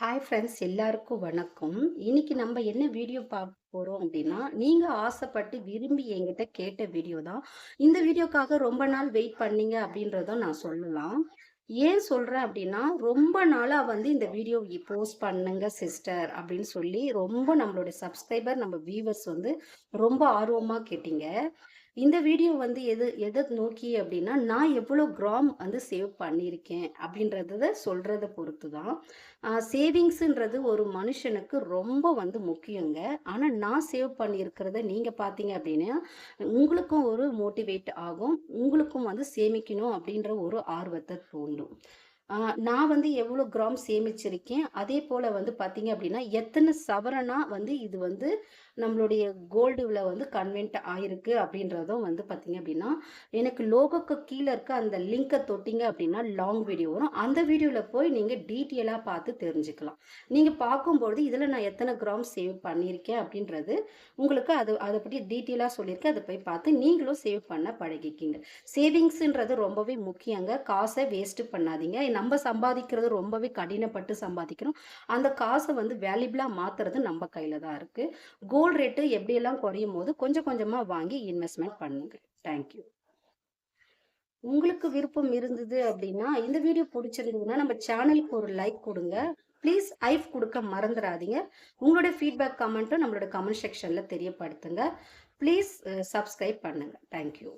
Hi friends எல்லாருக்கும் வணக்கம். இன்னைக்கு நம்ம என்ன வீடியோ பார்க்க போகிறோம் அப்படின்னா நீங்கள் ஆசைப்பட்டு விரும்பி என்கிட்ட கேட்ட வீடியோ தான். இந்த வீடியோக்காக ரொம்ப நாள் வெயிட் பண்ணீங்க அப்படின்றத நான் சொல்லலாம். ஏன் சொல்கிறேன் அப்படின்னா ரொம்ப நாளாக வந்து இந்த வீடியோ போஸ்ட் பண்ணுங்க சிஸ்டர் அப்படின்னு சொல்லி ரொம்ப நம்மளுடைய சப்ஸ்கிரைபர் நம்ம வியூவர்ஸ் வந்து ரொம்ப ஆர்வமாக கேட்டீங்க. இந்த வீடியோ வந்து எது எதை நோக்கி அப்படின்னா நான் எவ்வளோ கிராம் வந்து சேவ் பண்ணியிருக்கேன் அப்படின்றத சொல்கிறத பொறுத்து தான் சேவிங்ஸுன்றது ஒரு மனுஷனுக்கு ரொம்ப வந்து முக்கியங்க. ஆனால் நான் சேவ் பண்ணியிருக்கிறத நீங்கள் பார்த்தீங்க அப்படின்னா உங்களுக்கும் ஒரு மோட்டிவேட் ஆகும். உங்களுக்கும் வந்து சேமிக்கணும் அப்படின்ற ஒரு ஆர்வத்தை தூண்டும். நான் வந்து எவ்வளோ கிராம் சேமிச்சிருக்கேன்? அதே போல் வந்து பார்த்தீங்க அப்படின்னா எத்தனை சவரனா வந்து இது வந்து நம்மளுடைய கோல்டுவில் வந்து கன்வென்ட் ஆயிருக்கு அப்படின்றதும் வந்து பார்த்தீங்க அப்படின்னா எனக்கு லோகோக்கு கீழே இருக்க அந்த லிங்கை தொட்டிங்க அப்படின்னா லாங் வீடியோ வரும். அந்த வீடியோவில் போய் நீங்கள் டீட்டெயிலாக பார்த்து தெரிஞ்சுக்கலாம். நீங்கள் பார்க்கும்பொழுது இதில் நான் எத்தனை கிராம் சேவ் பண்ணியிருக்கேன் அப்படின்றது உங்களுக்கு அது அதை பற்றி டீட்டெயிலாக சொல்லியிருக்கேன் அதை போய் பார்த்து நீங்களும் சேவ் பண்ண பழகிக்கிங்க. சேவிங்ஸுன்றது ரொம்பவே முக்கியங்க. காசை வேஸ்ட்டு பண்ணாதீங்க. நம்ம சம்பாதிக்கிறது ரொம்பவே கடினப்பட்டு சம்பாதிக்கிறோம். அந்த காசை வந்து வேல்யூபிளாக மாற்றுறது நம்ம கையில் தான் இருக்குது கோல்டு ரேட்டு எப்படியெல்லாம் குறையும் போது கொஞ்சம் கொஞ்சமாக வாங்கி இன்வெஸ்ட்மெண்ட் பண்ணுங்க. தேங்க்யூ உங்களுக்கு விருப்பம் இருந்தது அப்படின்னா இந்த வீடியோ பிடிச்சிருந்ததுன்னா நம்ம சேனலுக்கு ஒரு லைக் கொடுங்க. ப்ளீஸ் ஐஃப் கொடுக்க மறந்துடாதீங்க. உங்களோட ஃபீட்பேக் கமெண்ட்டும் நம்மளோட கமெண்ட் செக்ஷனில் தெரியப்படுத்துங்க. ப்ளீஸ் சப்ஸ்கிரைப் பண்ணுங்கள் தேங்க்யூ